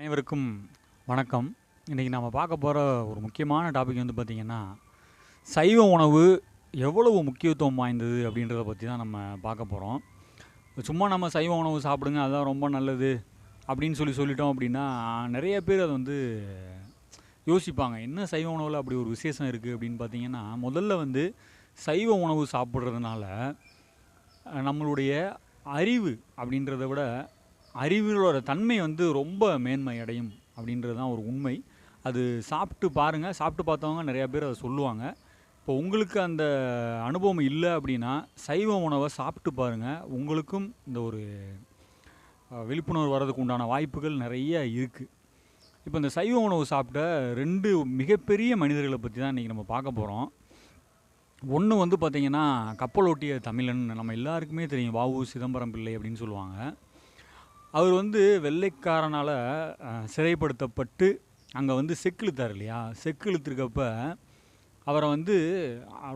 அனைவருக்கும் வணக்கம். இன்றைக்கி நம்ம பார்க்க போகிற ஒரு முக்கியமான டாபிக் வந்து பார்த்திங்கன்னா சைவ உணவு எவ்வளவு முக்கியத்துவம் வாய்ந்தது அப்படின்றத பற்றி தான் நம்ம பார்க்க போகிறோம் சும்மா நம்ம சைவ உணவு சாப்பிடுங்க அதுதான் ரொம்ப நல்லது அப்படின்னு சொல்லி சொல்லிட்டோம் அப்படின்னா நிறைய பேர் அதை வந்து யோசிப்பாங்க. என்ன சைவ உணவில் அப்படி ஒரு விசேஷம் இருக்குது அப்படின்னு பார்த்தீங்கன்னா முதல்ல வந்து சைவ உணவு சாப்பிட்றதுனால நம்மளுடைய அறிவு அப்படின்றத விட அறிவியலோட தன்மை வந்து ரொம்ப மேன்மை அடையும் அப்படின்றது தான் ஒரு உண்மை. அது சாப்பிட்டு பாருங்கள் சாப்பிட்டு பார்த்தவங்க நிறையா பேர் அதை சொல்லுவாங்க. இப்போ உங்களுக்கு அந்த அனுபவம் இல்லை அப்படின்னா சைவ உணவை சாப்பிட்டு பாருங்கள் உங்களுக்கும் இந்த ஒரு விழிப்புணர்வு வர்றதுக்கு உண்டான வாய்ப்புகள் நிறைய இருக்குது இப்போ இந்த சைவ உணவு சாப்பிட்ட ரெண்டு மிகப்பெரிய மனிதர்களை பற்றி தான் இன்றைக்கி நம்ம பார்க்க போகிறோம் ஒன்று வந்து பார்த்திங்கன்னா கப்பலோட்டிய தமிழன். நம்ம எல்லாருக்குமே தெரியும். வாவு சிதம்பரம் பிள்ளை அப்படின்னு சொல்லுவாங்க. அவர் வந்து வெள்ளைக்காரனால் சிறைப்படுத்தப்பட்டு அங்கே வந்து செக்கிழுத்தார் இல்லையா? செக்கிழுத்திருக்கப்ப அவரை வந்து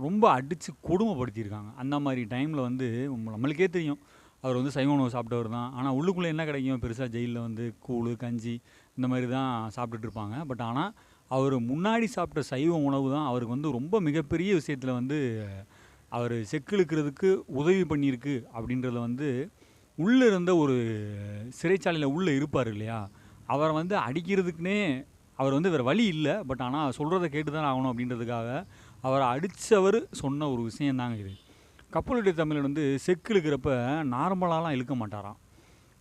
ரொம்ப அடித்து கொடுமைப்படுத்தியிருக்காங்க. அந்த மாதிரி டைமில் வந்து நம்மளுக்கே தெரியும். அவர் வந்து சைவ உணவு சாப்பிட்டவர் தான். ஆனால் உள்ளுக்குள்ளே என்ன கிடைக்கும்? பெருசாக ஜெயிலில் வந்து கூழ் கஞ்சி இந்த மாதிரி தான் சாப்பிட்டுட்டு இருப்பாங்க. பட் ஆனால் அவர் முன்னாடி சாப்பிட்ட சைவ உணவு தான் அவருக்கு வந்து ரொம்ப மிகப்பெரிய விஷயத்தில் வந்து அவர் செக்கிழுக்கிறதுக்கு உதவி பண்ணியிருக்கு அப்படின்றத வந்து உள்ளே இருந்த ஒரு சிறைச்சாலையில் உள்ளே இருப்பார் இல்லையா? அவரை வந்து அடிக்கிறதுக்குனே அவர் வந்து வேறு வழி இல்லை. பட் ஆனால் சொல்கிறத கேட்டு தான் ஆகணும் அப்படின்றதுக்காக அவரை அடித்தவர் சொன்ன ஒரு விஷயந்தாங்க இது. கப்பலுடைய தமிழன் வந்து செக்கு இழுக்கிறப்ப நார்மலாலாம் இழுக்க மாட்டாராம்.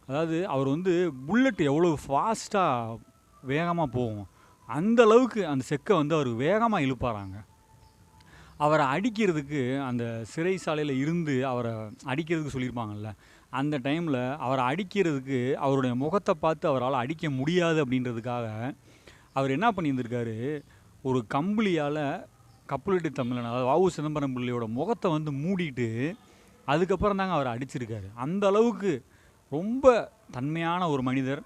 அதாவது அவர் வந்து புல்லட் எவ்வளோ ஃபாஸ்ட்டாக வேகமாக போகும். அந்த அளவுக்கு அந்த செக்கை வந்து அவர் வேகமாக இழுப்பாராங்க. அவரை அடிக்கிறதுக்கு அந்த சிறைச்சாலையில் இருந்து அவரை அடிக்கிறதுக்கு சொல்லியிருப்பாங்கல்ல அந்த டைமில் அவரை அடிக்கிறதுக்கு அவருடைய முகத்தை பார்த்து அவரால் அடிக்க முடியாது அப்படின்றதுக்காக அவர் என்ன பண்ணியிருந்திருக்காரு? ஒரு கம்பளியால் கப்பலிட்டு தமிழன் அதாவது வாவு சிதம்பரம் பிள்ளையோட முகத்தை வந்து மூடிட்டு அதுக்கப்புறம் தாங்க அவர் அடிச்சிருக்காரு. அந்த அளவுக்கு ரொம்ப தன்மையான ஒரு மனிதர்.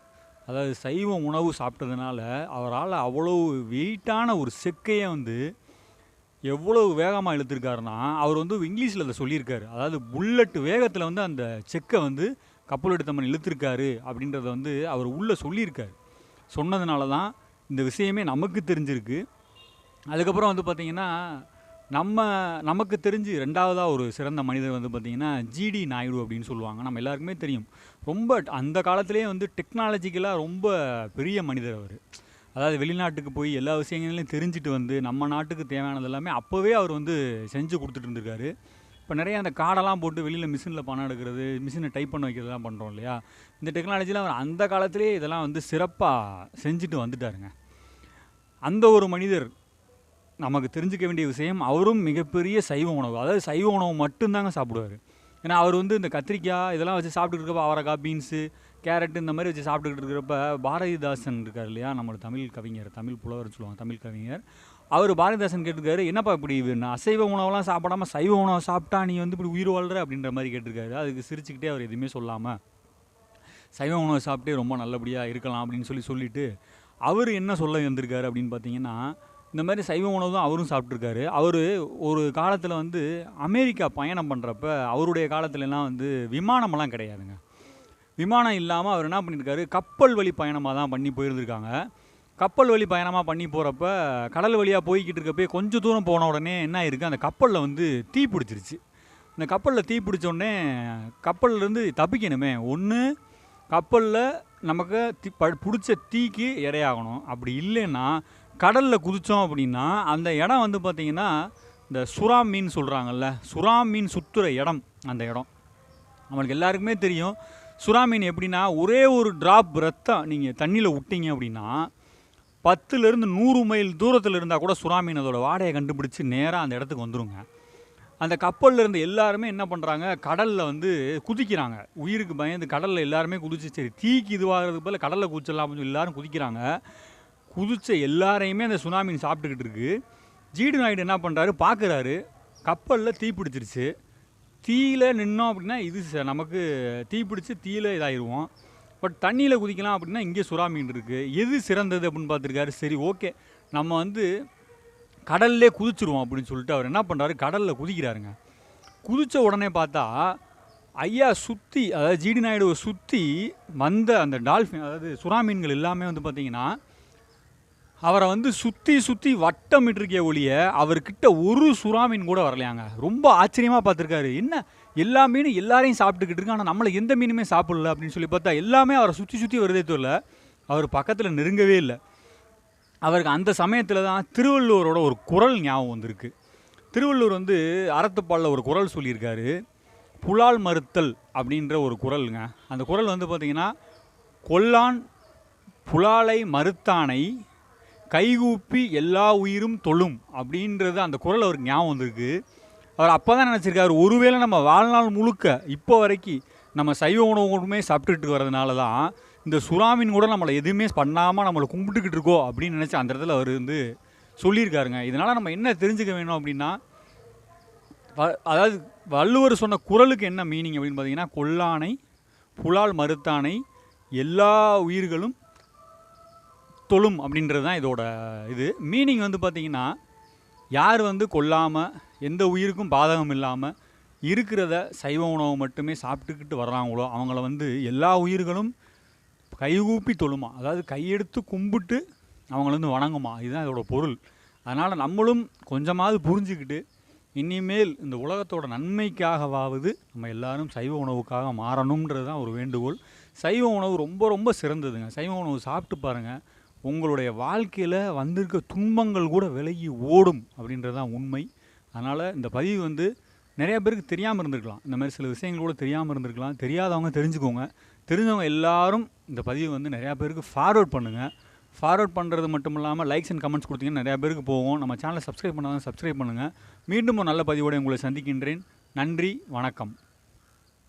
அதாவது சைவ உணவு சாப்பிட்டதுனால அவரால் அவ்வளோ வெயிட்டான ஒரு செக்கையை வந்து எவ்வளவு வேகமாக இழுத்துருக்காருன்னா அவர் வந்து இங்கிலீஷில் அதை சொல்லியிருக்காரு. அதாவது புல்லட் வேகத்தில் வந்து அந்த செக்கை வந்து கப்பல் எடுத்தம்மன் இழுத்துருக்காரு அப்படின்றத வந்து அவர் உள்ளே சொல்லியிருக்காரு. சொன்னதுனால தான் இந்த விஷயமே நமக்கு தெரிஞ்சிருக்கு. அதுக்கப்புறம் வந்து பார்த்திங்கன்னா நம்ம நமக்கு தெரிஞ்சு ரெண்டாவதாக ஒரு சிறந்த மனிதர் வந்து பார்த்திங்கன்னா ஜிடி நாயுடு அப்படின்னு சொல்லுவாங்க. நம்ம எல்லாருக்குமே தெரியும். ரொம்ப அந்த காலத்திலேயே வந்து டெக்னாலஜிக்கலாக ரொம்ப பெரிய மனிதர் அவர். அதாவது வெளிநாட்டுக்கு போய் எல்லா விஷயங்களையும் தெரிஞ்சுட்டு வந்து நம்ம நாட்டுக்கு தேவையானது எல்லாமே அப்போவே அவர் வந்து செஞ்சு கொடுத்துட்டு இருந்திருக்காரு. இப்போ நிறைய அந்த காடெல்லாம் போட்டு வெளியில் மிஷினில் பணம் எடுக்கிறது மிஷினை டைப் பண்ண வைக்கிறதுலாம் பண்ணுறோம் இல்லையா? இந்த டெக்னாலஜிலாம் அவர் அந்த காலத்திலே இதெல்லாம் வந்து சிறப்பாக செஞ்சுட்டு வந்துட்டாருங்க. அந்த ஒரு மனிதர் நமக்கு தெரிஞ்சுக்க வேண்டிய விஷயம் அவரும் மிகப்பெரிய சைவ உணவு. அதாவது சைவ உணவு மட்டும்தாங்க சாப்பிடுவார். ஏன்னா அவர் வந்து இந்த கத்திரிக்காய் இதெல்லாம் வச்சு சாப்பிட்டுட்டு இருக்கப்போ அவரைக்காய் பீன்ஸு கேரட் இந்த மாதிரி வச்சு சாப்பிட்டுக்கிட்டு இருக்கிறப்ப பாரதிதாசன் இருக்கார் இல்லையா? நம்மளோட தமிழ் கவிஞர் தமிழ் புலவர் சொல்லுவாங்க தமிழ் கவிஞர். அவர் பாரதிதாசன் கேட்டிருக்காரு என்னப்பா இப்படி நான் அசைவ உணவெல்லாம் சாப்பிடாம சைவ உணவை சாப்பிட்டா நீ வந்து இப்படி உயிர் வாழ்கிற அப்படின்ற மாதிரி கேட்டிருக்காரு. அதுக்கு சிரிச்சுக்கிட்டே அவர் எதுவுமே சொல்லாமல் சைவ உணவை சாப்பிட்டே ரொம்ப நல்லபடியாக இருக்கலாம் அப்படின்னு சொல்லி சொல்லிவிட்டு அவர் என்ன சொல்ல வந்திருக்காரு அப்படின்னு பார்த்தீங்கன்னா இந்த மாதிரி சைவ உணவு தான் அவரும் சாப்பிட்ருக்காரு அவர் ஒரு காலத்தில் வந்து அமெரிக்கா பயணம் பண்ணுறப்ப அவருடைய காலத்துலலாம் வந்து விமானமெல்லாம் கிடையாதுங்க. விமானம் இல்லாமல் அவர் என்ன பண்ணியிருக்காரு கப்பல் வழி பயணமாக தான் பண்ணி போயிருந்திருக்காங்க. கப்பல் வழி பயணமாக பண்ணி போகிறப்ப கடல் வழியாக போய்கிட்டு இருக்கப்பே கொஞ்சம் தூரம் போன உடனே என்ன ஆயிருக்கு? அந்த கப்பலில் வந்து தீ பிடிச்சிருச்சு. இந்த கப்பலில் தீ பிடிச்ச உடனே கப்பல்லேருந்து தப்பிக்கணுமே. ஒன்று கப்பலில் நமக்கு தீ ப பிடிச்ச தீக்கு இடையாகணும் அப்படி இல்லைன்னா கடலில் குதித்தோம் அப்படின்னா அந்த இடம் வந்து பார்த்திங்கன்னா இந்த சுறா மீன் சொல்கிறாங்கல்ல சுறா மீன் சுற்றுற இடம் அந்த இடம். நம்மளுக்கு எல்லாருக்குமே தெரியும். சுறா மீன் எப்படின்னா ஒரே ஒரு ட்ராப் ரத்தம் நீங்கள் தண்ணியில் விட்டீங்க அப்படின்னா பத்துலேருந்து நூறு மைல் தூரத்தில் இருந்தால் கூட சுறா மீன் வாடையை கண்டுபிடிச்சி நேராக அந்த இடத்துக்கு வந்துருங்க. அந்த கப்பலில் இருந்து எல்லாருமே என்ன பண்ணுறாங்க கடலில் வந்து குதிக்கிறாங்க. உயிருக்கு பயந்து கடலில் எல்லாருமே குதிச்சு சரி தீக்கு இதுவாகிறதுக்கு போல் கடலில் குதிச்சிடலாம் அப்படின்னு சொல்லி எல்லாரும் குதிக்கிறாங்க. குதித்த எல்லாரையுமே அந்த சுனாமீன் சாப்பிட்டுக்கிட்டு இருக்குது ஜீடு நாயுடு என்ன பண்ணுறாரு பார்க்குறாரு கப்பலில் தீ பிடிச்சிருச்சு தீயில் நின்னோம் அப்படின்னா இது ச- நமக்கு தீ பிடிச்சி தீயில இதாகிடுவோம் பட் தண்ணியில் குதிக்கலாம் அப்படின்னா இங்கே சுறா மீன் இருக்குது எது சிறந்தது அப்படின்னு பார்த்துருக்காரு. சரி ஓகே. நம்ம வந்து கடல்லே குதிச்சிருவோம் அப்படின்னு சொல்லிட்டு அவர் என்ன பண்ணுறாரு கடலில் குதிக்கிறாருங்க. குதித்த உடனே பார்த்தா ஐயா சுற்றி அதாவது ஜிடி நாயுடுவை சுற்றி வந்த அந்த டால்ஃபின் அதாவது சுறா மீன்கள் எல்லாமே வந்து பார்த்திங்கன்னா அவரை வந்து சுற்றி சுற்றி வட்டமிட்டிருக்கே ஒழிய அவர்கிட்ட ஒரு சுறா மீன் கூட வரலையாங்க. ரொம்ப ஆச்சரியமாக பார்த்துருக்காரு. என்ன? எல்லா மீனும் எல்லாரையும் சாப்பிட்டுக்கிட்டு இருக்கு ஆனால் நம்மளை எந்த மீனுமே சாப்பிடல அப்படின்னு சொல்லி பார்த்தா எல்லாமே அவரை சுற்றி சுற்றி வருதே தெரியல. அவர் பக்கத்தில் நெருங்கவே இல்லை. அவருக்கு அந்த சமயத்தில் தான் திருவள்ளுவரோட ஒரு குரல் ஞாபகம் வந்திருக்கு. திருவள்ளுவர் வந்து அறத்துப்பாலில் ஒரு குரல் சொல்லியிருக்காரு. புலால் மறுத்தல் அப்படின்ற ஒரு குரலுங்க. அந்த குரல் வந்து பார்த்திங்கன்னா கொல்லான் புலாலை மறுத்தானை கைகூப்பி எல்லா உயிரும் தொழும் அப்படின்றது அந்த குரல் அவருக்கு ஞாபகம் வந்திருக்கு. அவர் அப்போ தான் நினச்சிருக்காரு ஒருவேளை நம்ம வாழ்நாள் முழுக்க இப்போ வரைக்கும் நம்ம சைவ உணவு மட்டுமே சாப்பிட்டுட்டு வரதுனால தான் இந்த சுறாமின் கூட நம்மளை எதுவுமே பண்ணாமல் நம்மளை கும்பிட்டுக்கிட்டு இருக்கோ அப்படின்னு நினச்சி அந்த இடத்துல அவர் வந்து சொல்லியிருக்காருங்க. இதனால் நம்ம என்ன தெரிஞ்சுக்க வேணும் அப்படின்னா வ- அதாவது வள்ளுவர் சொன்ன குரலுக்கு என்ன மீனிங் அப்படின்னு பார்த்தீங்கன்னா கொல்லானை புலால் மறுத்தானை எல்லா உயிர்களும் தொழும் அப்படின்றது தான் இதோட இது. மீனிங் வந்து பார்த்திங்கன்னா யார் வந்து கொல்லாமல் எந்த உயிருக்கும் பாதகம் இல்லாமல் இருக்கிறத சைவ உணவு மட்டுமே சாப்பிட்டுக்கிட்டு வர்றாங்களோ அவங்கள வந்து எல்லா உயிர்களும் கைகூப்பி தொழுமா? அதாவது கையெடுத்து கும்பிட்டு அவங்கள வந்து வணங்குமா? இதுதான் இதோட பொருள். அதனால் நம்மளும் கொஞ்சமாவது புரிஞ்சுக்கிட்டு இனிமேல் இந்த உலகத்தோட நன்மைக்காகவாவது நம்ம எல்லாரும் சைவ உணவுக்காக மாறணுன்றது தான் ஒரு வேண்டுகோள். சைவ உணவு ரொம்ப ரொம்ப சிறந்ததுங்க. சைவ உணவு சாப்பிட்டு பாருங்கள் உங்களுடைய வாழ்க்கையில் வந்திருக்க துன்பங்கள் கூட விலகி ஓடும் அப்படின்றது தான் உண்மை. அதனால் இந்த பதிவு வந்து நிறையா பேருக்கு தெரியாமல் இருந்திருக்கலாம். இந்த மாதிரி சில விஷயங்கள் கூட தெரியாமல் இருந்திருக்கலாம். தெரியாதவங்க தெரிஞ்சுக்கோங்க. தெரிஞ்சவங்க எல்லாரும் இந்த பதிவு வந்து நிறையா பேருக்கு ஃபார்வேர்ட் பண்ணுங்கள் ஃபார்வர்ட் பண்ணுறது மட்டும் இல்லாமல் லைக்ஸ் அண்ட் கமெண்ட்ஸ் கொடுத்தீங்கன்னா நிறையா பேருக்கு போவோம் நம்ம சேனலை சப்ஸ்கிரைப் பண்ணாதான் சப்ஸ்கிரைப் பண்ணுங்கள் மீண்டும் ஒரு நல்ல பதிவோடு உங்களை சந்திக்கின்றேன். நன்றி வணக்கம்.